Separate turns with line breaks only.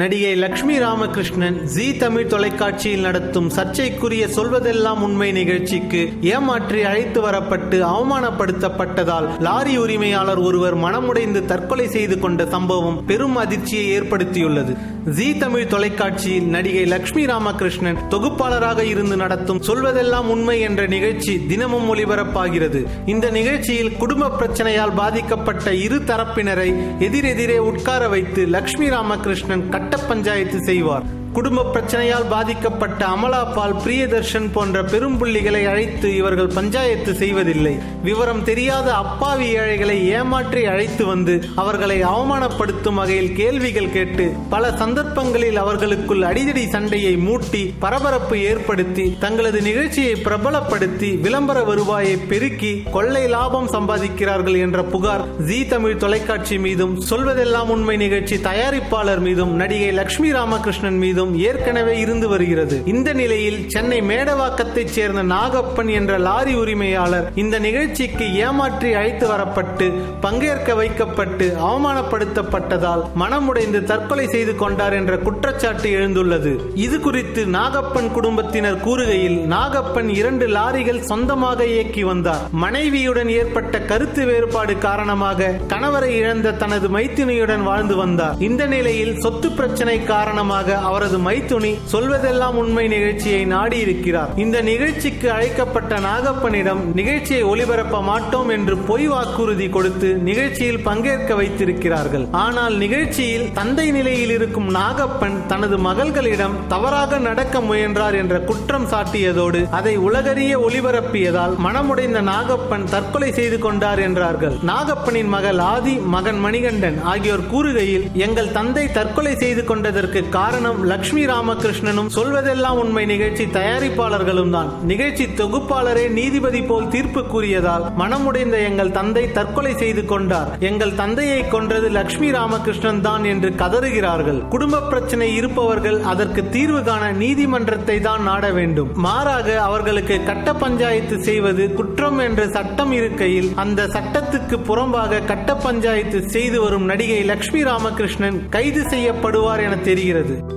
நடிகை லட்சுமி ராமகிருஷ்ணன் ஜி தமிழ் தொலைக்காட்சியில் நடத்தும் சர்ச்சைக்குரிய சொல்வதெல்லாம் உண்மை நிகழ்ச்சிக்கு ஏமாற்றி அழைத்து வரப்பட்டு அவமானப்படுத்தப்பட்டதால் லாரி உரிமையாளர் ஒருவர் மனமுடைந்து தற்கொலை செய்து கொண்ட சம்பவம் பெரும் அதிர்ச்சியை ஏற்படுத்தியுள்ளது. ஜி தமிழ் தொலைக்காட்சியில் நடிகை லட்சுமி ராமகிருஷ்ணன் தொகுப்பாளராக இருந்து நடத்தும் சொல்வதெல்லாம் உண்மை என்ற நிகழ்ச்சி தினமும் ஒளிபரப்பாகிறது. இந்த நிகழ்ச்சியில் குடும்ப பிரச்சனையால் பாதிக்கப்பட்ட இரு தரப்பினரை எதிரெதிரே உட்கார வைத்து லட்சுமி ராமகிருஷ்ணன் கட்ட பஞ்சாயத்து செய்வார். குடும்ப பிரச்சனையால் பாதிக்கப்பட்ட அமலாபால் பிரியதர்ஷன் போன்ற பெரும்புள்ளிகளை அழைத்து இவர்கள் பஞ்சாயத்து செய்வதில்லை. விவரம் தெரியாத அப்பாவி ஏழைகளை ஏமாற்றி அழைத்து வந்து அவர்களை அவமானப்படுத்தும் வகையில் கேள்விகள் கேட்டு பல சந்தர்ப்பங்களில் அவர்களுக்குள் அடிதடி சண்டையை மூட்டி பரபரப்பு ஏற்படுத்தி தங்களது நிகழ்ச்சியை பிரபலப்படுத்தி விளம்பர வருவாயை பெருக்கி கொள்ளை லாபம் சம்பாதிக்கிறார்கள் என்ற புகார் ஜி தமிழ் தொலைக்காட்சி மீதும் சொல்வதெல்லாம் உண்மை நிகழ்ச்சி தயாரிப்பாளர் மீதும் நடிகை லட்சுமி ராமகிருஷ்ணன் மீதும் ஏற்கனவே இருந்து வருகிறது. இந்த நிலையில் சென்னை மேடவாக்கத்தைச் சேர்ந்த நாகப்பன் என்ற லாரி உரிமையாளர் இந்த நிகழ்ச்சிக்கு ஏமாற்றி அழைத்து வரப்பட்டு பங்கேற்க வைக்கப்பட்டு அவமானப்படுத்தப்பட்டதால் மனமுடைந்து தற்கொலை செய்து கொண்டார் என்ற குற்றச்சாட்டு எழுந்துள்ளது. இது குறித்து நாகப்பன் குடும்பத்தினர் கூறுகையில் நாகப்பன் இரண்டு லாரிகள் சொந்தமாக இயக்கி வந்தார். மனைவியுடன் ஏற்பட்ட கருத்து வேறுபாடு காரணமாக கணவரை இழந்த தனது மைத்தினியுடன் வாழ்ந்து வந்தார். இந்த நிலையில் சொத்து பிரச்சனை காரணமாக அவரது மைத்துனி சொல்வதெல்லாம் உண்மை நிகழ்ச்சியை நாடி இருக்கிறார் இந்த நிகழ்ச்சிக்கு அழைக்கப்பட்ட நாகப்பனிடம் நிகழ்ச்சியை ஒளிபரப்ப மாட்டோம் என்று பொய் வாக்குறுதி கொடுத்து நிகழ்ச்சியில் பங்கேற்க வைத்திருக்கிறார்கள். ஆனால் நிகழ்ச்சியில் தந்தை நிலையில் இருக்கும் நாகப்பன் தனது மகள்களிடம் தவறாக நடக்க முயன்றார் என்ற குற்றம் சாட்டியதோடு அதை உலகறிய ஒளிபரப்பியதால் மனமுடைந்த நாகப்பன் தற்கொலை செய்து கொண்டார் என்றார்கள். நாகப்பனின் மகள் ஆதி மகன் மணிகண்டன் ஆகியோர் கூறுகையில் எங்கள் தந்தை தற்கொலை செய்து கொண்டதற்கு காரணம் லட்சுமி ராமகிருஷ்ணனும் சொல்வதெல்லாம் உண்மை நிகழ்ச்சி தயாரிப்பாளர்களும் தான். நிகழ்ச்சி தொகுப்பாளரே நீதிபதி போல் தீர்ப்பு கூறியதால் மனமுடைந்த எங்கள் தந்தை தற்கொலை செய்து கொண்டார். எங்கள் தந்தையை கொன்றது லட்சுமி ராமகிருஷ்ணன் தான் என்று கதறுகிறார்கள். குடும்ப பிரச்சனை இருப்பவர்கள் அதற்கு தீர்வு காண நீதிமன்றத்தை தான் நாட வேண்டும். மாறாக அவர்களுக்கு கட்ட பஞ்சாயத்து செய்வது குற்றம் என்ற சட்டம் இருக்கையில் அந்த சட்டத்துக்கு புறம்பாக கட்ட பஞ்சாயத்து செய்து வரும் நடிகை லட்சுமி ராமகிருஷ்ணன் கைது செய்யப்படுவார் என தெரிகிறது.